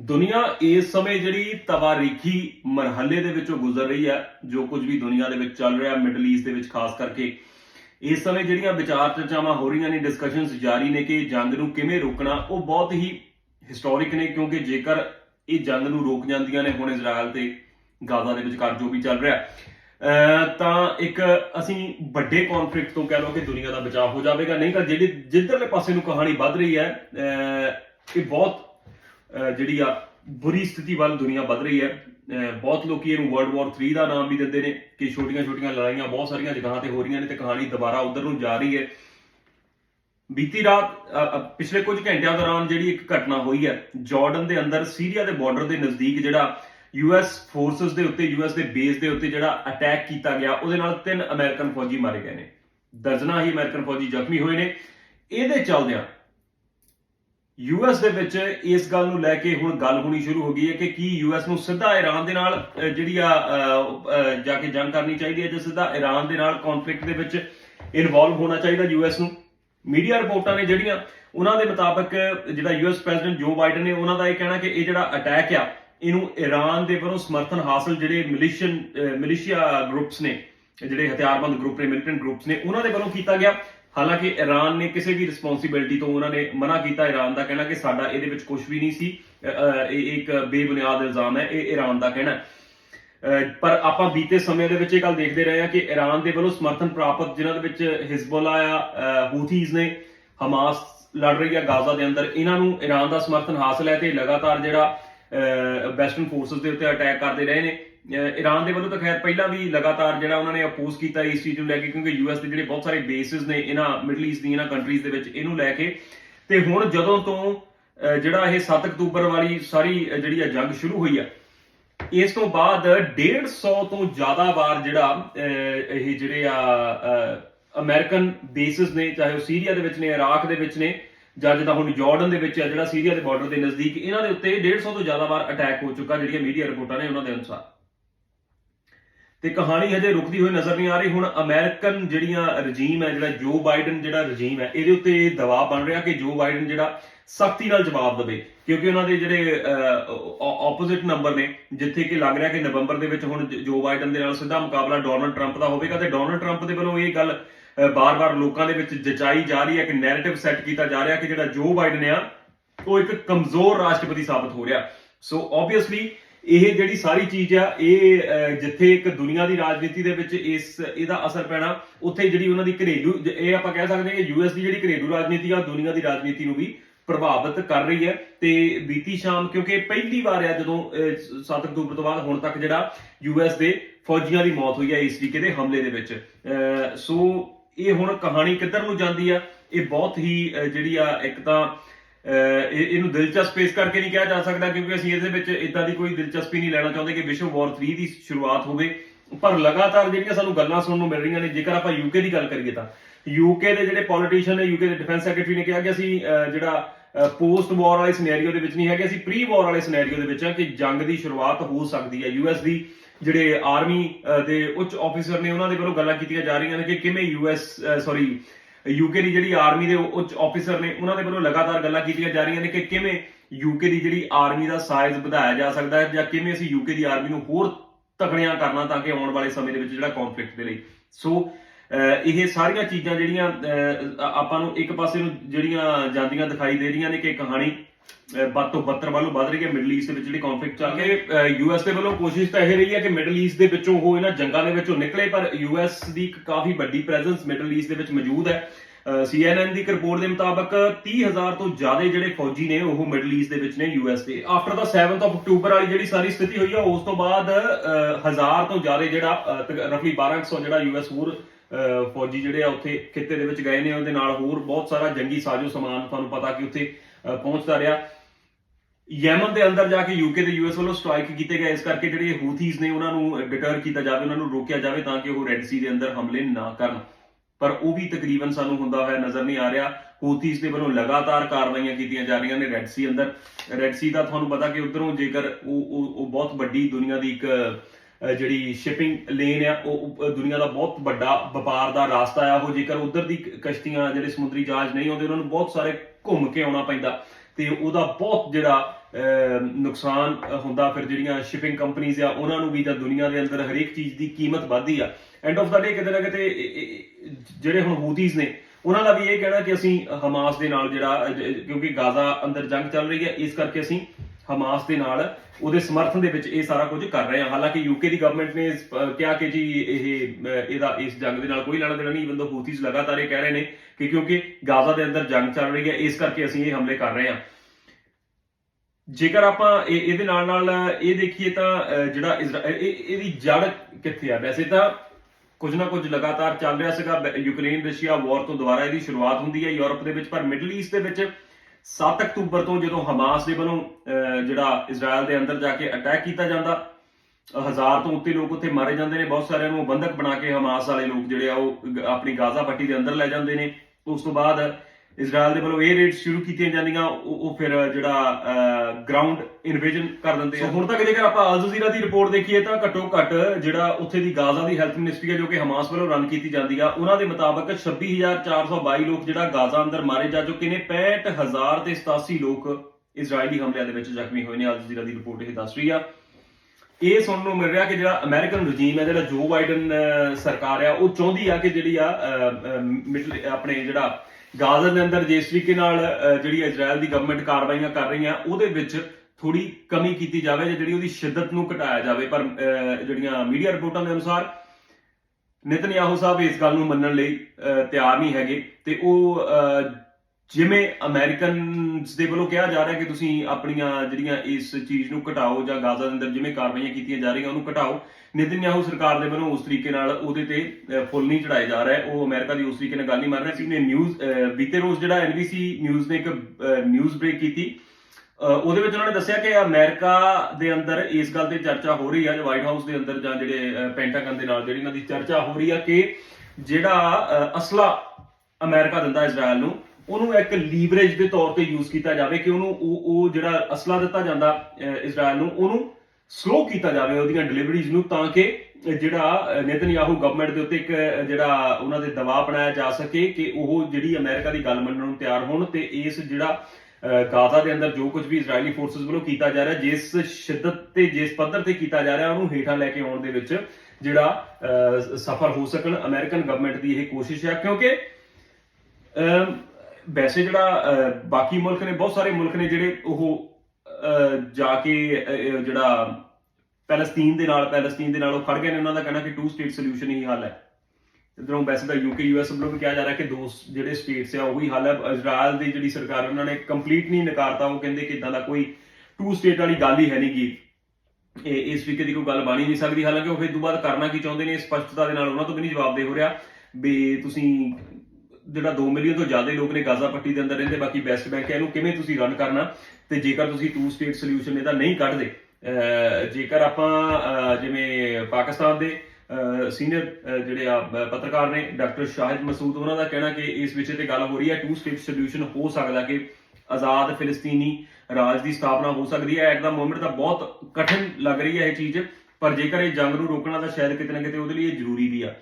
ਦੁਨੀਆ ਇਸ ਸਮੇਂ ਜਿਹੜੀ ਤਵਾਰੀਖੀ ਮਰਹੱਲੇ ਦੇ ਵਿੱਚੋਂ ਗੁਜ਼ਰ ਰਹੀ ਹੈ, ਜੋ ਕੁਝ ਵੀ ਦੁਨੀਆ ਦੇ ਵਿੱਚ ਚੱਲ ਰਿਹਾ, ਮਿਡਲ ਈਸਟ ਦੇ ਵਿੱਚ ਖਾਸ ਕਰਕੇ, ਇਸ ਸਮੇਂ ਜਿਹੜੀਆਂ ਵਿਚਾਰ ਚਰਚਾਵਾਂ ਹੋ ਰਹੀਆਂ ਨੇ ਡਿਸਕਸ਼ਨਸ ਜਾਰੀ ਨੇ ਕਿ ਜੰਗ ਨੂੰ ਕਿਵੇਂ ਰੋਕਣਾ, ਉਹ ਬਹੁਤ ਹੀ ਹਿਸਟੋਰਿਕ ਨੇ, ਕਿਉਂਕਿ ਜੇਕਰ ਇਹ ਜੰਗ ਨੂੰ ਰੋਕ ਜਾਂਦੀਆਂ ਨੇ ਹੁਣ ਇਜ਼ਰਾਈਲ ਤੇ ਗਾਜ਼ਾ ਦੇ ਵਿਚਕਾਰ ਜੋ ਵੀ ਚੱਲ ਰਿਹਾ ਤਾਂ ਇੱਕ ਅਸੀਂ ਵੱਡੇ ਕਨਫਲਿਕਟ ਤੋਂ ਕਹਿ ਲਓ ਕਿ ਦੁਨੀਆ ਦਾ ਬਚਾਅ ਹੋ ਜਾਵੇਗਾ। ਨਹੀਂ ਤਾਂ ਜਿਹੜੀ ਜਿੱਧਰਲੇ ਪਾਸੇ ਨੂੰ ਕਹਾਣੀ ਵੱਧ ਰਹੀ ਹੈ ਇਹ ਬਹੁਤ ਜਿਹੜੀ ਆ ਬੁਰੀ ਸਥਿਤੀ ਵੱਲ ਦੁਨੀਆ ਵੱਧ ਰਹੀ ਹੈ। ਬਹੁਤ ਲੋਕੀ ਇਹਨੂੰ ਵਰਲਡ ਵਾਰ 3 ਦਾ ਨਾਮ ਵੀ ਦਿੰਦੇ ਨੇ ਕਿ ਛੋਟੀਆਂ-ਛੋਟੀਆਂ ਲੜਾਈਆਂ ਬਹੁਤ ਸਾਰੀਆਂ ਜਗ੍ਹਾ ਤੇ ਹੋ ਰਹੀਆਂ ਨੇ ਤੇ ਕਹਾਣੀ ਦੁਬਾਰਾ ਉਧਰ ਨੂੰ ਜਾ ਰਹੀ ਹੈ। ਬੀਤੀ ਰਾਤ ਪਿਛਲੇ ਕੁਝ ਘੰਟਿਆਂ ਦੌਰਾਨ ਜਿਹੜੀ ਇੱਕ ਘਟਨਾ ਹੋਈ ਹੈ, ਜਾਰਡਨ ਦੇ ਅੰਦਰ ਸੀਰੀਆ ਦੇ ਬਾਰਡਰ ਦੇ ਨਜ਼ਦੀਕ ਜਿਹੜਾ ਯੂਐਸ ਫੋਰਸਸ ਦੇ ਉੱਤੇ ਯੂਐਸ ਦੇ ਬੇਸ ਦੇ ਉੱਤੇ ਜਿਹੜਾ ਅਟੈਕ ਕੀਤਾ ਗਿਆ, ਉਹਦੇ ਨਾਲ ਤਿੰਨ ਅਮਰੀਕਨ ਫੌਜੀ ਮਾਰੇ ਗਏ ਨੇ। ਦਰਜਨਾਂ ਹੀ ਅਮਰੀਕਨ ਫੌਜੀ ਜ਼ਖਮੀ ਹੋਏ ਨੇ। ਇਹਦੇ ਚੱਲਦਿਆਂ ਯੂਐਸ ਦੇ ਵਿੱਚ ਇਸ ਗੱਲ ਨੂੰ ਲੈ ਕੇ ਹੁਣ ਗੱਲ ਹੋਣੀ ਸ਼ੁਰੂ ਹੋ ਗਈ ਹੈ ਕਿ ਕੀ ਯੂਐਸ ਨੂੰ ਸਿੱਧਾ ਈਰਾਨ ਦੇ ਨਾਲ ਜਿਹੜੀ ਆ ਜਾ ਕੇ ਜੰਗ ਕਰਨੀ ਚਾਹੀਦੀ ਹੈ ਜਾਂ ਸਿੱਧਾ ਈਰਾਨ ਦੇ ਨਾਲ ਕਨਫਲਿਕਟ ਦੇ ਵਿੱਚ ਇਨਵੋਲਵ ਹੋਣਾ ਚਾਹੀਦਾ ਯੂਐਸ ਨੂੰ। ਮੀਡੀਆ ਰਿਪੋਰਟਾਂ ਨੇ ਜਿਹੜੀਆਂ, ਉਹਨਾਂ ਦੇ ਮੁਤਾਬਕ ਜਿਹੜਾ ਯੂਐਸ ਪ੍ਰੈਜ਼ੀਡੈਂਟ ਜੋ ਬਾਈਡਨ ਨੇ, ਉਹਨਾਂ ਦਾ ਇਹ ਕਹਿਣਾ ਕਿ ਇਹ ਜਿਹੜਾ ਅਟੈਕ ਆ, ਇਹਨੂੰ ਈਰਾਨ ਦੇ ਵੱਲੋਂ ਸਮਰਥਨ ਹਾਸਲ ਜਿਹੜੇ ਮਿਲੀਸ਼ੀਅਨ ਮਿਲੀਸ਼ੀਆ ਗਰੁੱਪਸ ਨੇ, ਜਿਹੜੇ ਹਥਿਆਰਬੰਦ ਗਰੁੱਪ ਨੇ ਮਿਲੀਟੈਂਟ ਗਰੁੱਪਸ ਨੇ, ਉਹਨਾਂ ਦੇ ਵੱਲੋਂ ਕੀਤਾ ਗਿਆ। ਹਾਲਾਂਕਿ ਈਰਾਨ ਨੇ ਕਿਸੇ ਵੀ ਰਿਸਪੌਂਸਿਬਿਲਟੀ ਤੋਂ ਉਹਨਾਂ ਨੇ ਮਨਾ ਕੀਤਾ। ਈਰਾਨ ਦਾ ਕਹਿਣਾ ਕਿ ਸਾਡਾ ਇਹਦੇ ਵਿੱਚ ਕੁਝ ਵੀ ਨਹੀਂ ਸੀ। ਇਹ ਇੱਕ ਬੇਬੁਨਿਆਦ ਇਲਜ਼ਾਮ ਹੈ, ਇਹ ਈਰਾਨ ਦਾ ਕਹਿਣਾ ਪਰ ਆਪਾਂ ਬੀਤੇ ਸਮੇਂ ਦੇ ਵਿੱਚ ਇਹ ਗੱਲ ਦੇਖਦੇ ਰਹੇ ਹਾਂ ਕਿ ਈਰਾਨ ਦੇ ਵੱਲੋਂ ਸਮਰਥਨ ਪ੍ਰਾਪਤ ਜਿਨ੍ਹਾਂ ਦੇ ਵਿੱਚ ਹਿਜ਼ਬੁੱਲਾ ਆ ਹੂਥੀਜ਼ ਨੇ ਹਮਾਸ ਲੜ ਰਹੀ ਆ ਗਾਜ਼ਾ ਦੇ ਅੰਦਰ, ਇਹਨਾਂ ਨੂੰ ਈਰਾਨ ਦਾ ਸਮਰਥਨ ਹਾਸਲ ਹੈ ਤੇ ਲਗਾਤਾਰ ਜਿਹੜਾ ਵੈਸਟਰਨ ਫੋਰਸਸ ਦੇ ਉੱਤੇ ਅਟੈਕ ਕਰਦੇ ਰਹੇ ਨੇ। ਈਰਾਨ ਦੇ ਵੱਲੋਂ ਤਾਂ ਖੈਰ ਪਹਿਲਾਂ ਵੀ ਲਗਾਤਾਰ ਜਿਹੜਾ ਉਹਨਾਂ ਨੇ ਅਪੋਜ਼ ਕੀਤਾ ਇਸ ਚੀਜ਼ ਨੂੰ ਲੈ ਕੇ ਕਿਉਂਕਿ ਯੂਐਸ ਦੇ ਜਿਹੜੇ ਬਹੁਤ ਸਾਰੇ ਬੇਸਿਸ ਨੇ ਇਹਨਾਂ ਮਿਡਲ ਈਸਟ ਦੀਆਂ ਇਹਨਾਂ ਕੰਟਰੀਜ਼ ਦੇ ਵਿੱਚ ਇਹਨੂੰ ਲੈ ਕੇ। ਤੇ ਹੁਣ ਜਦੋਂ ਤੋਂ ਜਿਹੜਾ ਇਹ 7 ਅਕਤੂਬਰ ਵਾਲੀ ਸਾਰੀ ਜਿਹੜੀ ਆ ਜੰਗ ਸ਼ੁਰੂ ਹੋਈ ਆ ਇਸ ਤੋਂ ਬਾਅਦ 150 ਤੋਂ ਜ਼ਿਆਦਾ ਵਾਰ ਜਿਹੜਾ ਇਹ ਜਿਹੜੇ ਆ ਅਹ, ਅਮਰੀਕਨ ਬੇਸਿਸ ਨੇ ਚਾਹੇ ਉਹ ਸੀਰੀਆ ਦੇ ਵਿੱਚ ਨੇ ਇਰਾਕ ਦੇ ਵਿੱਚ ਨੇ ਜਾਂ ਜਿੱਦਾਂ ਹੁਣ ਜਾਰਡਨ ਦੇ ਵਿੱਚ ਆ ਜਿਹੜਾ ਸੀਰੀਆ ਦੇ ਬਾਰਡਰ ਦੇ ਨਜ਼ਦੀਕ ਇਹਨਾਂ ਦੇ ਉੱਤੇ 150 ਤੋਂ ਜ਼ਿਆਦਾ ਵਾਰ ਅਟੈਕ ਹੋ ਚੁੱਕਾ ਜਿਹੜੀਆਂ ਮੀਡੀਆ ਰਿਪੋਰਟਾਂ ਨੇ ਉਹਨਾਂ ਦੇ ਅਨੁਸਾਰ। ਤੇ ਕਹਾਣੀ ਹਜੇ ਰੁਕਦੀ ਹੋਈ ਨਜ਼ਰ ਨਹੀਂ ਆ ਰਹੀ। ਹੁਣ ਅਮਰੀਕਨ ਜਿਹੜੀਆਂ ਰਜੀਮ ਹੈ ਜਿਹੜਾ ਜੋ ਬਾਈਡਨ ਜਿਹੜਾ ਰਜੀਮ ਹੈ ਇਹਦੇ ਉੱਤੇ ਇਹ ਦਬਾਅ ਬਣ ਰਿਹਾ ਕਿ ਜੋ ਬਾਈਡਨ ਜਿਹੜਾ ਸਖਤੀ ਨਾਲ ਜਵਾਬ ਦੇਵੇ। ਕਿਉਂਕਿ ਉਹਨਾਂ ਦੇ ਜਿਹੜੇ ਆਪੋਜ਼ਿਟ ਨੰਬਰ ਨੇ ਜਿੱਥੇ ਕਿ ਲੱਗ ਰਿਹਾ ਕਿ ਨਵੰਬਰ ਦੇ ਵਿੱਚ ਹੁਣ ਜੋ ਬਾਈਡਨ ਦੇ ਨਾਲ ਸਿੱਧਾ ਮੁਕਾਬਲਾ ਡੋਨਲਡ ਟਰੰਪ ਦਾ ਹੋਵੇਗਾ ਤੇ ਡੋਨਲਡ ਟਰੰਪ ਦੇ ਵੱਲੋਂ ਇਹ ਗੱਲ ਅ, ਬਾਰ-ਬਾਰ ਲੋਕਾਂ ਦੇ ਵਿੱਚ ਜਚਾਈ ਜਾ ਰਹੀ ਹੈ ਕਿ ਨੈਰੇਟਿਵ ਸੈੱਟ ਕੀਤਾ ਜਾ ਰਿਹਾ ਕਿ ਜਿਹੜਾ ਜੋ ਬਾਈਡਨ ਆ ਉਹ ਇੱਕ ਕਮਜ਼ੋਰ ਰਾਸ਼ਟਰਪਤੀ ਸਾਬਤ ਹੋ ਰਿਹਾ। ਸੋ ਆਬਵੀਅਸਲੀ ਇਹ ਜਿਹੜੀ ਸਾਰੀ ਚੀਜ਼ ਆ ਇਹ ਜਿੱਥੇ ਇੱਕ ਦੁਨੀਆ ਦੀ ਰਾਜਨੀਤੀ ਦੇ ਵਿੱਚ ਇਸ ਇਹਦਾ ਅਸਰ ਪੈਣਾ ਉੱਥੇ ਜਿਹੜੀ ਉਹਨਾਂ ਦੀ ਘਰੇਲੂ ਇਹ ਆਪਾਂ ਕਹਿ ਸਕਦੇ ਹਾਂ ਕਿ ਯੂਐਸ ਦੀ ਜਿਹੜੀ ਘਰੇਲੂ ਰਾਜਨੀਤੀ ਆ ਦੁਨੀਆ ਦੀ ਰਾਜਨੀਤੀ ਨੂੰ ਵੀ ਪ੍ਰਭਾਵਿਤ ਕਰ ਰਹੀ ਹੈ। ਤੇ ਬੀਤੀ ਸ਼ਾਮ ਕਿਉਂਕਿ ਪਹਿਲੀ ਵਾਰ ਆ ਜਦੋਂ ਅਹ, 7 ਅਕਤੂਬਰ ਤੋਂ ਬਾਅਦ ਹੁਣ ਤੱਕ ਜਿਹੜਾ ਯੂਐਸ ਦੇ ਫੌਜੀਆਂ ਦੀ ਮੌਤ ਹੋਈ ਹੈ ਇਸ ਤਰੀਕੇ ਦੇ ਹਮਲੇ ਦੇ ਵਿੱਚ। ਅਹ, ਸੋ ਇਹ ਹੁਣ ਕਹਾਣੀ ਕਿੱਧਰ ਨੂੰ ਜਾਂਦੀ ਆ ਇਹ ਬਹੁਤ ਹੀ ਜਿਹੜੀ ਆ ਇੱਕ ਤਾਂ ਇਹ- ਇਹਨੂੰ ਦਿਲਚਸਪ ਇਸ ਕਰਕੇ ਨਹੀਂ ਕਿਹਾ ਜਾ ਸਕਦਾ, ਕਿਉਂਕਿ ਅਸੀਂ ਇਹਦੇ ਵਿੱਚ ਇਦਾਂ ਦੀ ਕੋਈ ਦਿਲਚਸਪੀ ਨਹੀਂ ਲੈਣਾ ਚਾਹੁੰਦੇ ਕਿ ਵਿਸ਼ਵ ਵਾਰ 3 ਦੀ ਸ਼ੁਰੂਆਤ ਹੋਵੇ। ਪਰ ਲਗਾਤਾਰ ਜਿਹੜੀਆਂ ਸਾਨੂੰ ਗੱਲਾਂ ਸੁਣਨ ਨੂੰ ਮਿਲ ਰਹੀਆਂ ਨੇ, ਜੇਕਰ ਆਪਾਂ ਯੂਕੇ ਦੀ ਗੱਲ ਕਰੀਏ ਤਾਂ। ਯੂਕੇ ਦੇ ਜਿਹੜੇ ਪੋਲੀਟੀਸ਼ੀਅਨ ਨੇ ਯੂਕੇ ਦੇ ਡਿਫੈਂਸ ਸੈਕਟਰੀ ਨੇ ਕਿਹਾ ਕਿ ਅਸੀਂ ਜਿਹੜਾ ਪੋਸਟ ਵਾਰ ਵਾਲੇ ਸਿਨੈਰੀਓ ਦੇ ਵਿੱਚ ਨਹੀਂ ਹੈਗੇ, ਅਸੀਂ ਪ੍ਰੀ ਵਾਰ ਵਾਲੇ ਸਿਨੈਰੀਓ ਦੇ ਵਿੱਚ ਆ ਕਿ ਜੰਗ ਦੀ ਸ਼ੁਰੂਆਤ ਹੋ ਸਕਦੀ ਹੈ। ਯੂਐਸ ਦੀ ਜਿਹੜੇ ਆਰਮੀ ਦੇ ਉੱਚ ਆਫੀਸਰ ਨੇ, ਉਹਨਾਂ ਦੇ ਵੱਲੋਂ ਗੱਲਾਂ ਕੀਤੀਆਂ ਜਾ ਰਹੀਆਂ ਨੇ ਕਿ ਕਿਵੇਂ ਯੂਐਸ ਸੌਰੀ ਯੂਕੇ ਦੀ ਜਿਹੜੀ ਆਰਮੀ ਦੇ ਉੱਚ ਆਫੀਸਰ ਨੇ, ਉਹਨਾਂ ਦੇ ਵੱਲੋਂ ਲਗਾਤਾਰ ਗੱਲਾਂ ਕੀਤੀਆਂ ਜਾ ਰਹੀਆਂ ਨੇ ਕਿ ਕਿਵੇਂ ਯੂਕੇ ਦੀ ਜਿਹੜੀ ਆਰਮੀ ਦਾ ਸਾਈਜ਼ ਵਧਾਇਆ ਜਾ ਸਕਦਾ ਹੈ ਜਾਂ ਕਿਵੇਂ ਅਸੀਂ ਯੂਕੇ ਦੀ ਆਰਮੀ ਨੂੰ ਹੋਰ ਤਕੜੀਆਂ ਕਰਨਾ ਤਾਂ ਕਿ ਆਉਣ ਵਾਲੇ ਸਮੇਂ ਦੇ ਵਿੱਚ ਜਿਹੜਾ ਕਨਫਲਿਕਟ ਦੇ ਲਈ। ਸੋ ਇਹ ਸਾਰੀਆਂ ਚੀਜ਼ਾਂ ਜਿਹੜੀਆਂ ਆਪਾਂ ਨੂੰ ਇੱਕ ਪਾਸੇ ਨੂੰ ਜਿਹੜੀਆਂ ਜਾਂਦੀਆਂ ਦਿਖਾਈ ਦੇ ਰਹੀਆਂ ਨੇ ਕਿ ਕਹਾਣੀ ਅਹ, ਬੱਤਰ ਵੱਲੋਂ ਵੱਧ ਰਹੀ ਹੈ ਮਿਡਲ ਈਸਟ ਦੇ ਵਿੱਚ ਜਿਹੜੀ ਕਨਫਲਿਕਟ ਚੱਲ ਰਹੀ ਹੈ। ਯੂਐਸ ਦੇ ਵੱਲੋਂ ਕੋਸ਼ਿਸ਼ ਤਾਂ ਇਹ ਰਹੀ ਹੈ ਕਿ ਮਿਡਲ ਈਸਟ ਦੇ ਵਿੱਚੋਂ ਉਹ ਇਹਨਾਂ ਜੰਗਾਂ ਦੇ ਵਿੱਚੋਂ ਨਿਕਲੇ ਪਰ ਯੂਐਸ ਦੀ ਇੱਕ ਕਾਫੀ ਵੱਡੀ ਪ੍ਰੈਜ਼ੈਂਸ ਮਿਡਲ ਈਸਟ ਦੇ ਵਿੱਚ ਮੌਜੂਦ ਹੈ। CNN ਦੀ ਇੱਕ ਰਿਪੋਰਟ ਦੇ ਮੁਤਾਬਕ 30000 ਤੋਂ ਜ਼ਿਆਦਾ ਜਿਹੜੇ ਫੌਜੀ ਨੇ ਉਹ ਮਿਡਲ ਈਸਟ ਦੇ ਵਿੱਚ ਨੇ ਯੂਐਸ ਦੇ। ਆਫਟਰ ਦਾ 7th ਆਫ ਅਕਤੂਬਰ ਵਾਲੀ ਜਿਹੜੀ ਸਾਰੀ ਸਥਿਤੀ ਹੋਈ ਆ ਉਸ ਤੋਂ ਬਾਅਦ ਅਹ, ਹਜ਼ਾਰ ਤੋਂ ਜ਼ਿਆਦਾ ਜਿਹੜਾ ਰਫਲੀ 1200 ਜਿਹੜਾ ਯੂਐਸ ਹੋਰ ਫੌਜੀ ਜਿਹੜੇ ਆ ਉੱਥੇ ਖਿੱਤੇ ਦੇ ਵਿੱਚ ਗਏ ਨੇ, ਉਹਦੇ ਨਾਲ ਹੋਰ ਬਹੁਤ ਸਾਰਾ ਜੰਗੀ ਸਾਜ਼ੋ ਸਮਾਨ ਤੁਹਾਨੂੰ ਪਤਾ ਕਿ ਉੱਥੇ ਪਹੁੰਚਦਾ ਰਿਹਾ। ਯਮਨ ਦੇ ਅੰਦਰ ਜਾ ਕੇ ਯੂਕੇ ਤੇ ਯੂਐਸ ਵੱਲੋਂ ਸਟ੍ਰਾਈਕ ਕੀਤੇ ਗਏ, ਇਸ ਕਰਕੇ ਜਿਹੜੇ ਹੂਥੀਜ਼ ਨੇ ਉਹਨਾਂ ਨੂੰ ਡਿਟਰ ਕੀਤਾ ਜਾਵੇ, ਉਹਨਾਂ ਨੂੰ ਰੋਕਿਆ ਜਾਵੇ ਤਾਂ ਕਿ ਉਹ ਰੈੱਡ ਸੀ ਦੇ ਅੰਦਰ ਹਮਲੇ ਨਾ ਕਰਨ। ਪਰ ਉਹ ਵੀ ਤਕਰੀਬਨ ਸਾਨੂੰ ਹੁੰਦਾ ਹੋਇਆ ਨਜ਼ਰ ਨਹੀਂ ਆ ਰਿਹਾ। ਹੂਥੀਜ਼ ਦੇ ਵੱਲੋਂ ਲਗਾਤਾਰ ਕਾਰਵਾਈਆਂ ਕੀਤੀਆਂ ਜਾ ਰਹੀਆਂ ਨੇ ਰੈੱਡ ਸੀ ਅੰਦਰ। ਰੈੱਡ ਸੀ ਦਾ ਤੁਹਾਨੂੰ ਪਤਾ ਕਿ ਉਧਰੋਂ ਜੇਕਰ ਉਹ ਉਹ ਬਹੁਤ ਵੱਡੀ ਦੁਨੀਆ ਦੀ ਇੱਕ ਜਿਹੜੀ ਸ਼ਿਪਿੰਗ ਲੇਨ ਆ, ਉਹ ਦੁਨੀਆ ਦਾ ਬਹੁਤ ਵੱਡਾ ਵਪਾਰ ਦਾ ਰਾਸਤਾ ਆ। ਉਹ ਜੇਕਰ ਉਧਰ ਦੀ ਕਸ਼ਤੀਆਂ ਜਿਹੜੇ ਸਮੁੰਦਰੀ ਜਹਾਜ਼ ਨਹੀਂ ਆਉਂਦੇ, ਉਹਨਾਂ ਨੂੰ ਬਹੁਤ ਸਾਰੇ ਘੁੰਮ ਕੇ ਆਉਣਾ ਪੈਂਦਾ। ਤੇ ਉਹਦਾ ਬਹੁਤ ਜਿਹੜਾ ਨੁਕਸਾਨ ਹੁੰਦਾ ਫਿਰ ਜਿਹੜੀਆਂ ਸ਼ਿਪਿੰਗ ਕੰਪਨੀਆਂ ਆ, ਉਹਨਾਂ ਨੂੰ ਵੀ ਤਾਂ ਦੁਨੀਆ ਦੇ ਅੰਦਰ ਹਰੇਕ ਚੀਜ਼ ਦੀ ਕੀਮਤ ਵੱਧਦੀ ਆ। ਐਂਡ ਆਫ ਦਾ ਡੇ ਕਿਤੇ ਨਾ ਕਿਤੇ ਜਿਹੜੇ ਹੁਣ ਹੂਥੀਜ਼ ਨੇ, ਉਹਨਾਂ ਦਾ ਵੀ ਇਹ ਕਹਿਣਾ ਕਿ ਅਸੀਂ ਹਮਾਸ ਦੇ ਨਾਲ ਜਿਹੜਾ ਕਿਉਂਕਿ ਗਾਜ਼ਾ ਅੰਦਰ ਜੰਗ ਚੱਲ ਰਹੀ ਹੈ ਇਸ ਕਰਕੇ ਅਸੀਂ ਹਮਾਸ ਦੇ ਨਾਲ ਉਹਦੇ ਸਮਰਥਨ ਦੇ ਵਿੱਚ ਇਹ ਸਾਰਾ ਕੁਝ ਕਰ ਰਹੇ ਹਾਂ ਹਾਲਾਂਕਿ ਯੂਕੇ ਦੀ ਗਵਰਨਮੈਂਟ ਨੇ ਕਿਹਾ ਕਿ ਜੀ ਇਹ ਇਹਦਾ ਇਸ ਜੰਗ ਦੇ ਨਾਲ ਕੋਈ ਲੈਣਾ ਦੇਣਾ ਨਹੀਂ ਬੰਦੋ ਹੂਥੀਜ਼ ਲਗਾਤਾਰ ਇਹ ਕਹਿ ਰਹੇ ਨੇ ਕਿ ਕਿਉਂਕਿ ਗਾਜ਼ਾ ਦੇ ਅੰਦਰ ਜੰਗ ਚੱਲ ਰਹੀ ਹੈ, ਇਸ ਕਰਕੇ ਅਸੀਂ ਇਹ ਹਮਲੇ ਕਰ ਰਹੇ ਹਾਂ। ਜੇਕਰ ਆਪਾਂ ਇਹ- ਇਹਦੇ ਨਾਲ ਨਾਲ ਇਹ ਦੇਖੀਏ ਤਾਂ ਜਿਹੜਾ ਇਹ- ਇਹਦੀ ਜੜ ਕਿੱਥੇ ਆ? ਵੈਸੇ ਤਾਂ ਕੁਝ ਨਾ ਕੁਝ ਲਗਾਤਾਰ ਚੱਲ ਰਿਹਾ ਸੀਗਾ ਯੂਕਰੇਨ, ਰਸ਼ੀਆ, ਵਾਰ ਤੋਂ ਦੁਬਾਰਾ ਇਹਦੀ ਸ਼ੁਰੂਆਤ ਹੁੰਦੀ ਹੈ ਯੂਰਪ ਦੇ ਵਿੱਚ, ਪਰ ਮਿਡਲ ਈਸਟ ਦੇ ਵਿੱਚ 7 ਅਕਤੂਬਰ ਤੋਂ ਜਦੋਂ ਹਮਾਸ ਦੇ ਵੱਲੋਂ ਅਹ, ਜਿਹੜਾ ਇਜ਼ਰਾਈਲ ਦੇ ਅੰਦਰ ਜਾ ਕੇ ਅਟੈਕ ਕੀਤਾ ਜਾਂਦਾ ਹਜ਼ਾਰ ਤੋਂ ਉੱਤੇ ਲੋਕ ਉੱਥੇ ਮਾਰੇ ਜਾਂਦੇ ਨੇ ਬਹੁਤ ਸਾਰਿਆਂ ਨੂੰ ਬੰਦਕ ਬਣਾ ਕੇ ਹਮਾਸ ਵਾਲੇ ਲੋਕ ਜਿਹੜੇ ਆ ਉਹ ਆਪਣੀ ਗਾਜ਼ਾ ਪੱਟੀ ਦੇ ਅੰਦਰ ਲੈ ਜਾਂਦੇ ਨੇ। ਉਸ ਤੋਂ ਬਾਅਦ ਇਜ਼ਰਾਈਲ ਦੇ ਵੱਲੋਂ ਇਹ ਰੇਡ ਸ਼ੁਰੂ ਕੀਤੀਆਂ ਜਾਂਦੀਆਂ ਉਹ ਫਿਰ ਜਿਹੜਾ ਗਰਾਊਂਡ ਇਨਵੇਜਨ ਕਰ ਦਿੰਦੇ ਆ। ਹੁਣ ਤੱਕ ਜੇਕਰ ਆਪਾਂ ਅਲ ਜਜ਼ੀਰਾ ਦੀ ਰਿਪੋਰਟ ਦੇਖੀਏ ਤਾਂ ਘੱਟੋ ਘੱਟ ਜਿਹੜਾ ਉੱਥੇ ਦੀ ਗਾਜ਼ਾ ਦੀ ਹੈਲਥ ਮਿਨਿਸਟਰੀ ਹੈ ਜੋ ਕਿ ਹਮਾਸ ਵੱਲੋਂ ਰਨ ਕੀਤੀ ਜਾਂਦੀ ਆ ਉਹਨਾਂ ਦੇ ਮੁਤਾਬਕ 26422 ਲੋਕ ਜਿਹੜਾ ਗਾਜ਼ਾ ਅੰਦਰ ਮਾਰੇ ਜਾ ਚੁੱਕੇ ਨੇ। 65000 ਤੇ 87 ਲੋਕ ਇਜ਼ਰਾਈਲੀ ਹਮਲਿਆਂ ਦੇ ਵਿੱਚ ਜ਼ਖਮੀ ਹੋਏ ਨੇ ਅਲ ਜਜ਼ੀਰਾ ਦੀ ਰਿਪੋਰਟ ਇਹ ਦੱਸ ਰਹੀ ਆ। ਇਹ ਸੁਣਨ ਨੂੰ ਮਿਲ ਰਿਹਾ ਕਿ ਜਿਹੜਾ ਅਮਰੀਕਨ ਰਜੀਮ ਹੈ ਜਿਹੜਾ ਜੋ ਬਾਈਡਨ ਸਰਕਾਰ ਆ ਉਹ ਚਾਹੁੰਦੀ ਆ ਕਿ ਜਿਹੜੀ ਆ ਅਹ, ਆਪਣੇ ਜਿਹੜਾ ਗਾਜ਼ਾ ਦੇ ਅੰਦਰ ਜਿਸ ਤਰੀਕੇ ਨਾਲ ਜਿਹੜੀ ਇਜ਼ਰਾਈਲ ਦੀ ਗਵਰਨਮੈਂਟ ਕਾਰਵਾਈਆਂ ਕਰ ਰਹੀ ਆ ਉਹਦੇ ਵਿੱਚ ਥੋੜੀ ਕਮੀ ਕੀਤੀ ਜਾਵੇ ਜਾਂ ਜਿਹੜੀ ਉਹਦੀ ਸ਼ਿੱਦਤ ਨੂੰ ਘਟਾਇਆ ਜਾਵੇ। ਪਰ ਅਹ, ਜਿਹੜੀਆਂ ਮੀਡੀਆ ਰਿਪੋਰਟਾਂ ਦੇ ਅਨੁਸਾਰ ਨਿਤਨਯਾਹੂ ਸਾਹਿਬ ਇਸ ਗੱਲ ਨੂੰ ਮੰਨਣ ਲਈ ਅਹ, ਤਿਆਰ ਨਹੀਂ ਹੈਗੇ ਤੇ ਉਹ ਅਹ, ਜਿਵੇਂ ਅਮਰੀਕਨਸ ਦੇ ਵੱਲੋਂ ਕਿਹਾ ਜਾ ਰਿਹਾ ਕਿ ਤੁਸੀਂ ਆਪਣੀਆਂ ਜਿਹੜੀਆਂ ਇਸ ਚੀਜ਼ ਨੂੰ ਘਟਾਓ ਜਾਂ ਗਾਜ਼ਾ ਦੇ ਅੰਦਰ ਜਿਵੇਂ ਕਾਰਵਾਈਆਂ ਕੀਤੀਆਂ ਜਾ ਰਹੀਆਂ, ਉਹਨੂੰ ਘਟਾਓ। ਨਿਤਨਯਾਹੂ ਸਰਕਾਰ ਦੇ ਵੱਲੋਂ ਉਸ ਤਰੀਕੇ ਨਾਲ ਉਹਦੇ ਤੇ ਫੁੱਲ ਨਹੀਂ ਚੜਾਏ ਜਾ ਰਿਹਾ। ਉਹ ਅਮਰੀਕਾ ਦੀ ਉਸ ਤਰੀਕੇ ਨਾਲ ਗੱਲ ਨਹੀਂ ਮੰਨ ਰਿਹਾ। ਸੀ ਨੇ ਨਿਊਜ਼ ਬੀਤੇ ਰੋਜ਼ ਜਿਹੜਾ ਐਨਬੀਸੀ ਨਿਊਜ਼ ਨੇ ਇੱਕ ਨਿਊਜ਼ ਬ੍ਰੇਕ ਕੀਤੀ ਉਹਦੇ ਵਿੱਚ ਉਹਨਾਂ ਨੇ ਦੱਸਿਆ ਕਿ ਅਮਰੀਕਾ ਦੇ ਅੰਦਰ ਇਸ ਗੱਲ ਤੇ ਚਰਚਾ ਹੋ ਰਹੀ ਹੈ ਜਾਂ ਵਾਈਟ ਹਾਊਸ ਦੇ ਅੰਦਰ ਜਾਂ ਜਿਹੜੇ ਪੈਂਟਾਗਨ ਦੇ ਨਾਲ ਜਿਹੜੀ ਇਹਨਾਂ ਦੀ ਚਰਚਾ ਹੋ ਰਹੀ ਹੈ ਕਿ ਜਿਹੜਾ ਅਸਲਾ ਅਮਰੀਕਾ ਦਿੰਦਾ ਇਜ਼ਰਾਈਲ ਨੂੰ ਉਹਨੂੰ ਇੱਕ ਲੀਵਰੇਜ ਦੇ ਤੌਰ ਤੇ ਯੂਜ਼ ਕੀਤਾ ਜਾਵੇ ਕਿ ਉਹਨੂੰ ਉਹ ਉਹ ਜਿਹੜਾ ਅਸਲਾ ਦਿੱਤਾ ਜਾਂਦਾ ਅਹ, ਇਜ਼ਰਾਈਲ ਨੂੰ ਉਹਨੂੰ ਸਲੋ ਕੀਤਾ ਜਾਵੇ ਉਹਦੀਆਂ ਡਿਲੀਵਰੀਜ਼ ਨੂੰ ਤਾਂ ਕਿ ਜਿਹੜਾ ਅਹ, ਨੇਤਨਯਾਹੂ ਗਵਰਨਮੈਂਟ ਦੇ ਉੱਤੇ ਇੱਕ ਜਿਹੜਾ ਉਹਨਾਂ ਦੇ ਦਬਾਅ ਬਣਾਇਆ ਜਾ ਸਕੇ ਕਿ ਉਹ ਜਿਹੜੀ ਅਮਰੀਕਾ ਦੀ ਗੱਲ ਮੰਨਣ ਨੂੰ ਤਿਆਰ ਹੋਣ ਤੇ ਇਸ ਜਿਹੜਾ ਅਹ, ਗਾਜ਼ਾ ਦੇ ਅੰਦਰ ਜੋ ਕੁਝ ਵੀ ਇਜ਼ਰਾਈਲੀ ਫੋਰਸਸ ਵੱਲੋਂ ਕੀਤਾ ਜਾ ਰਿਹਾ ਜਿਸ ਸ਼ਿੱਦਤ ਤੇ ਜਿਸ ਪੱਧਰ ਤੇ ਕੀਤਾ ਜਾ ਰਿਹਾ ਉਹਨੂੰ ਹੇਠਾਂ ਲੈ ਕੇ ਆਉਣ ਦੇ ਵਿੱਚ ਜਿਹੜਾ ਸਫਰ ਹੋ ਸਕਣ। ਅਮਰੀਕਨ ਗਵਰਨਮੈਂਟ ਦੀ ਇਹ ਕੋਸ਼ਿਸ਼ ਹੈ ਕਿਉਂਕਿ ਵੈਸੇ ਜਿਹੜਾ ਅਹ, ਬਾਕੀ ਮੁਲਕ ਨੇ ਬਹੁਤ ਸਾਰੇ ਮੁਲਕ ਨੇ ਜਿਹੜੇ ਉਹ ਜਾ ਕੇ ਜਿਹੜਾ ਪੈਲਸਤੀਨ ਦੇ ਨਾਲ ਪੈਲਸਤੀਨ ਦੇ ਨਾਲ ਉਹ ਖੜ ਗਏ ਨੇ। ਉਹਨਾਂ ਦਾ ਕਹਿਣਾ ਕਿ ਟੂ ਸਟੇਟ ਸੋਲੂਸ਼ਨ ਹੀ ਹੱਲ ਹੈ। ਇਧਰੋਂ ਵੈਸੇ ਤਾਂ ਯੂਕੇ ਯੂਐਸ ਵੱਲੋਂ ਵੀ ਕਿਹਾ ਜਾ ਰਿਹਾ ਕਿ ਦੋ ਜਿਹੜੇ ਸਟੇਟਸ ਆ ਉਹੀ ਹੱਲ ਹੈ। ਇਜ਼ਰਾਈਲ ਦੀ ਜਿਹੜੀ ਸਰਕਾਰ ਹੈ, ਉਹਨਾਂ ਨੇ ਕੰਪਲੀਟ ਨਹੀਂ ਨਕਾਰਤਾ। ਉਹ ਕਹਿੰਦੇ ਕਿ ਇਦਾਂ ਦਾ ਕੋਈ ਟੂ ਸਟੇਟ ਵਾਲੀ ਗੱਲ ਹੀ ਹੈ ਨਹੀਂ ਗੀ। ਇਹ ਇਸ ਤਰੀਕੇ ਦੀ ਕੋਈ ਗੱਲ ਬਣ ਨਹੀਂ ਸਕਦੀ। ਹਾਲਾਂਕਿ ਉਹ ਫਿਰ ਤੋਂ ਬਾਅਦ ਕਰਨਾ ਕੀ ਚਾਹੁੰਦੇ ਨੇ ਸਪਸ਼ਟਤਾ ਦੇ ਨਾਲ ਉਹਨਾਂ ਤੋਂ ਵੀ ਨਹੀਂ ਜਵਾਬ ਦੇ ਹੋ ਰਿਹਾ। ਵੀ ਤੁਸੀਂ ਜਿਹੜਾ 2 ਮਿਲੀਅਨ ਤੋਂ ਜ਼ਿਆਦਾ ਲੋਕ ਨੇ ਗਾਜ਼ਾ ਪੱਟੀ ਦੇ ਅੰਦਰ ਰਹਿੰਦੇ, ਬਾਕੀ ਵੈਸਟ ਬੈਂਕ ਹੈ ਇਹਨੂੰ ਕਿਵੇਂ ਤੁਸੀਂ ਰਨ ਕਰਨਾ ਤੇ ਜੇਕਰ ਤੁਸੀਂ ਟੂ ਸਟੇਟ ਸੋਲੂਸ਼ਨ ਇਹਦਾ ਨਹੀਂ ਕੱਢਦੇ। ਅਹ ਜੇਕਰ ਆਪਾਂ ਜਿਵੇਂ ਪਾਕਿਸਤਾਨ ਦੇ ਸੀਨੀਅਰ ਜਿਹੜੇ ਆ ਪੱਤਰਕਾਰ ਨੇ, ਡਾਕਟਰ ਸ਼ਾਹਿਦ ਮਸੂਦ, ਉਹਨਾਂ ਦਾ ਕਹਿਣਾ ਕਿ ਇਸ ਵਿਸ਼ੇ ਤੇ ਗੱਲ ਹੋ ਰਹੀ ਹੈ ਟੂ ਸਟੇਟ ਸੋਲੂਸ਼ਨ ਹੋ ਸਕਦਾ ਕਿ ਆਜ਼ਾਦ ਫਿਲਸਤੀਨੀ ਰਾਜ ਦੀ ਸਥਾਪਨਾ ਹੋ ਸਕਦੀ ਹੈ। ਐਟ ਦਾ ਮੋਮੈਂਟ ਤਾਂ ਬਹੁਤ ਕਠਿਨ ਲੱਗ ਰਹੀ ਹੈ ਇਹ ਚੀਜ਼, ਪਰ ਜੇਕਰ ਇਹ ਜੰਗ ਨੂੰ ਰੋਕਣਾ ਤਾਂ ਸ਼ਾਇਦ ਕਿਤੇ ਨਾ ਕਿਤੇ ਉਹਦੇ ਲਈ ਇਹ ਜ਼ਰੂਰੀ ਵੀ ਆ।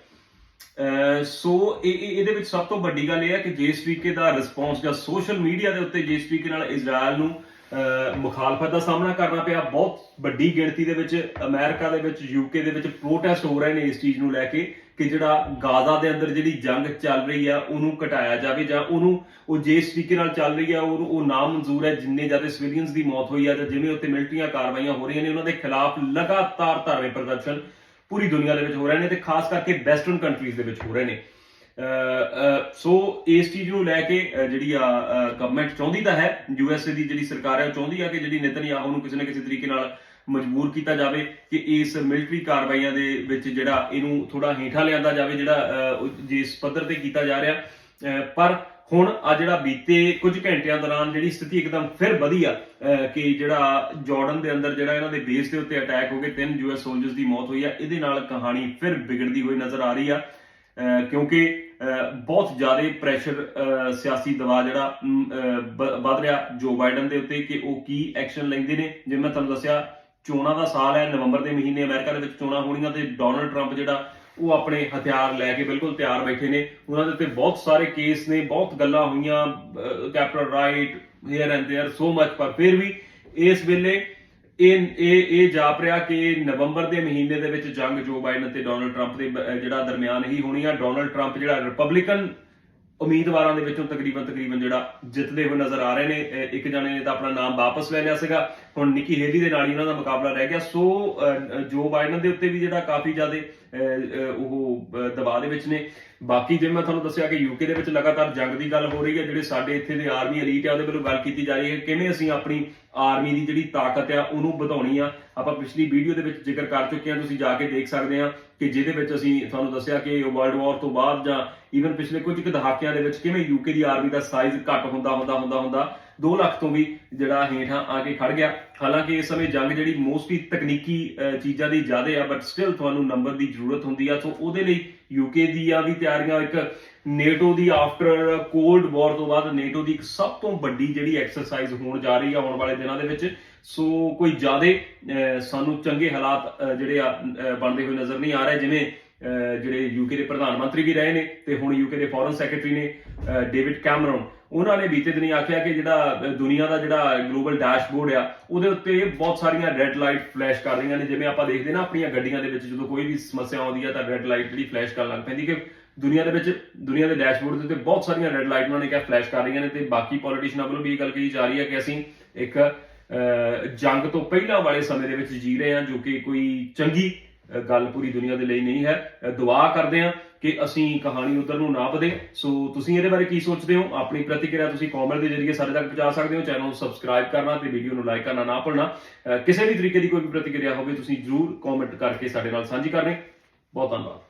ਸੋ ਇਹ ਇਹਦੇ ਵਿੱਚ ਸਭ ਤੋਂ ਵੱਡੀ ਗੱਲ ਇਹ ਹੈ ਕਿ ਜਿਸ ਤਰੀਕੇ ਦਾ ਰਿਸਪੌਂਸ ਜਾਂ ਸੋਸ਼ਲ ਮੀਡੀਆ ਦੇ ਉੱਤੇ ਜਿਸ ਤਰੀਕੇ ਨਾਲ ਇਜ਼ਰਾਈਲ ਨੂੰ, ਅਹ, ਮੁਖਾਲਫਤ ਦਾ ਸਾਹਮਣਾ ਕਰਨਾ ਪਿਆ, ਬਹੁਤ ਵੱਡੀ ਗਿਣਤੀ ਦੇ ਵਿੱਚ ਅਮਰੀਕਾ ਦੇ ਵਿੱਚ ਯੂਕੇ ਦੇ ਵਿੱਚ ਪ੍ਰੋਟੈਸਟ ਹੋ ਰਹੇ ਨੇ ਇਸ ਚੀਜ਼ ਨੂੰ ਲੈ ਕੇ ਕਿ ਜਿਹੜਾ ਗਾਜ਼ਾ ਦੇ ਅੰਦਰ ਜਿਹੜੀ ਜੰਗ ਚੱਲ ਰਹੀ ਆ, ਉਹਨੂੰ ਘਟਾਇਆ ਜਾਵੇ ਜਾਂ ਉਹਨੂੰ, ਉਹ ਜਿਸ ਤਰੀਕੇ ਨਾਲ ਚੱਲ ਰਹੀ ਆ ਉਹਨੂੰ ਉਹ ਨਾ ਮਨਜ਼ੂਰ ਹੈ, ਜਿੰਨੇ ਜ਼ਿਆਦਾ ਸਿਵਿਲੀਅਨਸ ਦੀ ਮੌਤ ਹੋਈ ਆ ਜਾਂ ਜਿਵੇਂ ਉੱਤੇ ਮਿਲਟਰੀਆਂ ਕਾਰਵਾਈਆਂ ਹੋ ਰਹੀਆਂ ਨੇ, ਉਹਨਾਂ ਦੇ ਖਿਲਾਫ ਲਗਾਤਾਰ ਧਰਮੇ ਪ੍ਰਦਰਸ਼ਨ ਪੂਰੀ ਦੁਨੀਆ ਦੇ ਵਿੱਚ ਹੋ ਰਹੇ ਨੇ ਤੇ ਖਾਸ ਕਰਕੇ ਵੈਸਟਰਨ ਕੰਟਰੀਜ਼ ਦੇ ਵਿੱਚ ਹੋ ਰਹੇ ਨੇ। ਸੋ ਇਸ ਚੀਜ਼ ਨੂੰ ਲੈ ਕੇ ਜਿਹੜੀ ਆ ਗਵਰਨਮੈਂਟ ਚਾਹੁੰਦੀ ਤਾਂ ਹੈ ਯੂਐਸਏ ਦੀ ਜਿਹੜੀ ਸਰਕਾਰ ਹੈ, ਉਹ ਚਾਹੁੰਦੀ ਆ ਕਿ ਜਿਹੜੀ ਨੇਤਨਯਾਹੂ ਨੂੰ ਕਿਸੇ ਨਾ ਕਿਸੇ ਤਰੀਕੇ ਨਾਲ ਮਜਬੂਰ ਕੀਤਾ ਜਾਵੇ ਕਿ ਇਸ ਮਿਲਟਰੀ ਕਾਰਵਾਈਆਂ ਦੇ ਵਿੱਚ ਜਿਹੜਾ ਇਹਨੂੰ ਥੋੜਾ ਹੇਠਾਂ ਲਿਆਂਦਾ ਜਾਵੇ, ਜਿਹੜਾ ਜਿਸ ਪੱਧਰ ਤੇ ਕੀਤਾ ਜਾ ਰਿਹਾ। ਪਰ ਹੁਣ ਆ ਜਿਹੜਾ ਬੀਤੇ ਕੁਝ ਘੰਟਿਆਂ ਦੌਰਾਨ ਜਿਹੜੀ ਸਥਿਤੀ ਇੱਕਦਮ ਫਿਰ ਵਧੀ ਆ ਕਿ ਜਿਹੜਾ ਜਾਰਡਨ ਦੇ ਅੰਦਰ ਜਿਹੜਾ ਇਹਨਾਂ ਦੇ ਬੇਸ ਦੇ ਉੱਤੇ ਅਟੈਕ ਹੋ ਕੇ ਤਿੰਨ ਯੂਐਸ ਸੋਲਜਰਸ ਦੀ ਮੌਤ ਹੋਈ ਆ, ਇਹਦੇ ਨਾਲ ਕਹਾਣੀ ਫਿਰ ਵਿਗੜਦੀ ਹੋਈ ਨਜ਼ਰ ਆ ਰਹੀ ਆ ਕਿਉਂਕਿ ਬਹੁਤ ਜ਼ਿਆਦਾ ਪ੍ਰੈਸ਼ਰ ਸਿਆਸੀ ਦਬਾਅ ਜਿਹੜਾ ਵੱਧ ਰਿਹਾ ਜੋ ਬਾਈਡਨ ਦੇ ਉੱਤੇ ਕਿ ਉਹ ਕੀ ਐਕਸ਼ਨ ਲੈਂਦੇ ਨੇ। ਜਿਵੇਂ ਮੈਂ ਤੁਹਾਨੂੰ ਦੱਸਿਆ, ਚੋਣਾਂ ਦਾ ਸਾਲ ਹੈ, ਨਵੰਬਰ ਦੇ ਮਹੀਨੇ ਅਮਰੀਕਾ ਦੇ ਵਿੱਚ ਚੋਣਾਂ ਹੋਣੀਆਂ ਤੇ ਡੋਨਲਡ ਟਰੰਪ ਜਿਹੜਾ ਉਹ ਆਪਣੇ ਹਥਿਆਰ ਲੈ ਕੇ ਬਿਲਕੁਲ ਤਿਆਰ ਬੈਠੇ ਨੇ ਉਹਨਾਂ ਦੇ ਉੱਤੇ ਬਹੁਤ ਸਾਰੇ ਕੇਸ ਨੇ ਬਹੁਤ ਗੱਲਾਂ ਹੋਈਆਂ capital right here and there so much ਪਰ ਫਿਰ ਵੀ ਇਸ ਵੇਲੇ ਇਹ ਇਹ ਇਹ ਜਾਪ ਰਿਹਾ ਕਿ ਨਵੰਬਰ ਦੇ ਮਹੀਨੇ ਦੇ ਵਿੱਚ ਜੰਗ ਜੋ ਬਾਈਡਨ ਤੇ ਡੋਨਲਡ ਟਰੰਪ ਦੇ ਬ- ਅਹ ਜਿਹੜਾ ਦਰਮਿਆਨ ਹੀ ਹੋਣੀ ਆ ਡੋਨਲਡ ਟਰੰਪ ਜਿਹੜਾ ਰਿਪਬਲਿਕਨ ਉਮੀਦਵਾਰਾਂ ਦੇ ਵਿੱਚੋਂ ਤਕਰੀਬਨ ਤਕਰੀਬਨ ਜਿਹੜਾ ਜਿੱਤਦੇ ਹੋਏ ਨਜ਼ਰ ਆ ਰਹੇ ਨੇ ਅਹ ਇੱਕ ਜਣੇ ਨੇ ਤਾਂ ਆਪਣਾ ਨਾਮ ਵਾਪਸ ਲੈ ਲਿਆ ਸੀਗਾ ਹੁਣ ਨਿੱਕੀ ਹੇਲੀ ਦੇ ਨਾਲ ਹੀ ਉਹਨਾਂ ਦਾ ਮੁਕਾਬਲਾ ਰਹਿ ਗਿਆ। ਸੋ ਜੋ ਬਾਈਡਨ ਦੇ ਉੱਤੇ ਵੀ ਜਿਹੜਾ ਕਾਫੀ ਜ਼ਿਆਦਾ ਉਹ ਦਬਾਅ ਦੇ ਵਿੱਚ ਨੇ। ਬਾਕੀ ਜਿਵੇਂ ਮੈਂ ਤੁਹਾਨੂੰ ਦੱਸਿਆ ਕਿ ਯੂਕੇ ਦੇ ਵਿੱਚ ਲਗਾਤਾਰ ਜੰਗ ਦੀ ਗੱਲ ਹੋ ਰਹੀ ਹੈ, ਜਿਹੜੇ ਸਾਡੇ ਇੱਥੇ ਦੇ ਆਰਮੀ ਐਲੀਟ ਆ, ਉਹਦੇ ਵੱਲੋਂ ਗੱਲ ਕੀਤੀ ਜਾ ਰਹੀ ਹੈ ਕਿਵੇਂ ਅਸੀਂ ਆਪਣੀ ਆਰਮੀ ਦੀ ਜਿਹੜੀ ਤਾਕਤ ਆ, ਉਹਨੂੰ ਵਧਾਉਣੀ ਆ। ਆਪਾਂ ਪਿਛਲੀ ਵੀਡੀਓ ਦੇ ਵਿੱਚ ਜ਼ਿਕਰ ਕਰ ਚੁੱਕੇ ਹਾਂ, ਤੁਸੀਂ ਜਾ ਕੇ ਦੇਖ ਸਕਦੇ ਆ ਕਿ ਜਿਹਦੇ ਵਿੱਚ ਅਸੀਂ ਤੁਹਾਨੂੰ ਦੱਸਿਆ ਕਿ ਵਰਲਡ ਵਾਰ ਤੋਂ ਬਾਅਦ ਜਾਂ ਈਵਨ ਪਿਛਲੇ ਕੁਝ ਕੁ ਦਹਾਕਿਆਂ ਦੇ ਵਿੱਚ ਕਿਵੇਂ ਯੂਕੇ ਦੀ ਆਰਮੀ ਦਾ ਸਾਈਜ਼ ਘੱਟ ਹੁੰਦਾ ਹੁੰਦਾ ਹੁੰਦਾ ਹੁੰਦਾ। 2 ਲੱਖ ਤੋਂ ਵੀ ਜਿਹੜਾ ਹੇਠਾਂ ਆ ਕੇ ਖੜ ਗਿਆ। ਹਾਲਾਂਕਿ ਇਸ ਸਮੇਂ ਜੰਗ ਜਿਹੜੀ ਮੋਸਟਲੀ ਤਕਨੀਕੀ ਚੀਜ਼ਾਂ ਦੀ ਜ਼ਿਆਦਾ ਆ ਬਟ ਸਟਿਲ ਤੁਹਾਨੂੰ ਨੰਬਰ ਦੀ ਜ਼ਰੂਰਤ ਹੁੰਦੀ ਆ। ਸੋ ਉਹਦੇ ਲਈ ਯੂਕੇ ਦੀਆਂ ਵੀ ਤਿਆਰੀਆਂ, ਇੱਕ ਨੇਟੋ ਦੀ ਆਫਟਰ ਕੋਲਡ ਵਾਰ ਤੋਂ ਬਾਅਦ ਨੇਟੋ ਦੀ ਇੱਕ ਸਭ ਤੋਂ ਵੱਡੀ ਜਿਹੜੀ ਐਕਸਰਸਾਈਜ਼ ਹੋਣ ਜਾ ਰਹੀ ਆ ਆਉਣ ਵਾਲੇ ਦਿਨਾਂ ਦੇ ਵਿੱਚ। ਸੋ ਕੋਈ ਜ਼ਿਆਦਾ ਸਾਨੂੰ ਚੰਗੇ ਹਾਲਾਤ ਜਿਹੜੇ ਆ ਬਣਦੇ ਹੋਏ ਨਜ਼ਰ ਨਹੀਂ ਆ ਰਹੇ, ਜਿਵੇਂ ਜਿਹੜੇ ਯੂਕੇ ਦੇ ਪ੍ਰਧਾਨ ਮੰਤਰੀ ਵੀ ਰਹੇ ਨੇ ਤੇ ਹੁਣ ਯੂਕੇ ਦੇ ਫੋਰਨ ਸੈਕਟਰੀ ਨੇ ਡੇਵਿਡ ਕੈਮਰਨ ਉਹਨਾਂ ਨੇ ਬੀਤੇ ਦਿਨੀ ਆਖਿਆ ਕਿ ਜਿਹੜਾ ਅਹ, ਦੁਨੀਆ ਦਾ ਜਿਹੜਾ ਗਲੋਬਲ ਡੈਸ਼ਬੋਰਡ ਆ ਉਹਦੇ ਉੱਤੇ ਬਹੁਤ ਸਾਰੀਆਂ ਰੈੱਡ ਲਾਈਟ ਫਲੈਸ਼ ਕਰ ਰਹੀਆਂ ਨੇ। ਜਿਵੇਂ ਆਪਾਂ ਦੇਖਦੇ ਨਾ ਆਪਣੀਆਂ ਗੱਡੀਆਂ ਦੇ ਵਿੱਚ ਜਦੋਂ ਕੋਈ ਵੀ ਸਮੱਸਿਆ ਆਉਂਦੀ ਆ ਤਾਂ ਰੈੱਡ ਲਾਈਟ ਜਿਹੜੀ ਫਲੈਸ਼ ਕਰਨ ਲੱਗ ਪੈਂਦੀ ਕਿ ਦੁਨੀਆ ਦੇ ਵਿੱਚ ਦੁਨੀਆ ਦੇ ਡੈਸ਼ਬੋਰਡ ਦੇ ਉੱਤੇ ਬਹੁਤ ਸਾਰੀਆਂ ਰੈੱਡ ਲਾਈਟ ਉਹਨਾਂ ਨੇ ਕਿਹਾ ਫਲੈਸ਼ ਕਰ ਰਹੀਆਂ ਨੇ ਤੇ ਬਾਕੀ ਪੋਲੀਟੀਸ਼ੀਅਨਾਂ ਵੱਲੋਂ ਵੀ ਇਹ ਗੱਲ ਕਹੀ ਜਾ ਰਹੀ ਹੈ ਕਿ ਅਸੀਂ ਇੱਕ ਜੰਗ ਤੋਂ ਪਹਿਲਾਂ ਵਾਲੇ ਸਮੇਂ ਦੇ ਵਿੱਚ ਜੀ ਰਹੇ ਹਾਂ ਜੋ ਕਿ ਕੋਈ ਚੰਗੀ ਗੱਲ ਪੂਰੀ ਦੁਨੀਆ ਦੇ ਲਈ ਨਹੀਂ ਹੈ। ਦੁਆ ਕਰਦੇ ਹਾਂ ਕਿ ਅਸੀਂ ਕਹਾਣੀ ਉਧਰ ਨੂੰ ਨਾ ਵਧੇ ਸੋ ਤੁਸੀਂ ਇਹਦੇ ਬਾਰੇ ਕੀ ਸੋਚਦੇ ਹੋ? ਆਪਣੀ ਪ੍ਰਤੀਕਿਰਿਆ ਤੁਸੀਂ ਕਮੈਂਟ ਦੇ ਜ਼ਰੀਏ ਸਾਡੇ ਤੱਕ ਪਹੁੰਚਾ ਸਕਦੇ ਹੋ। ਚੈਨਲ ਨੂੰ ਸਬਸਕ੍ਰਾਈਬ ਕਰਨਾ ਤੇ ਵੀਡੀਓ ਨੂੰ ਲਾਈਕ ਕਰਨਾ ਨਾ ਭੁੱਲਣਾ। ਕਿਸੇ ਵੀ ਤਰੀਕੇ ਦੀ ਕੋਈ ਵੀ ਪ੍ਰਤੀਕਿਰਿਆ ਹੋਵੇ, ਤੁਸੀਂ ਜਰੂਰ ਕਮੈਂਟ ਕਰਕੇ ਸਾਡੇ ਨਾਲ ਸਾਂਝੀ ਕਰਨੀ। ਬਹੁਤ ਧੰਨਵਾਦ।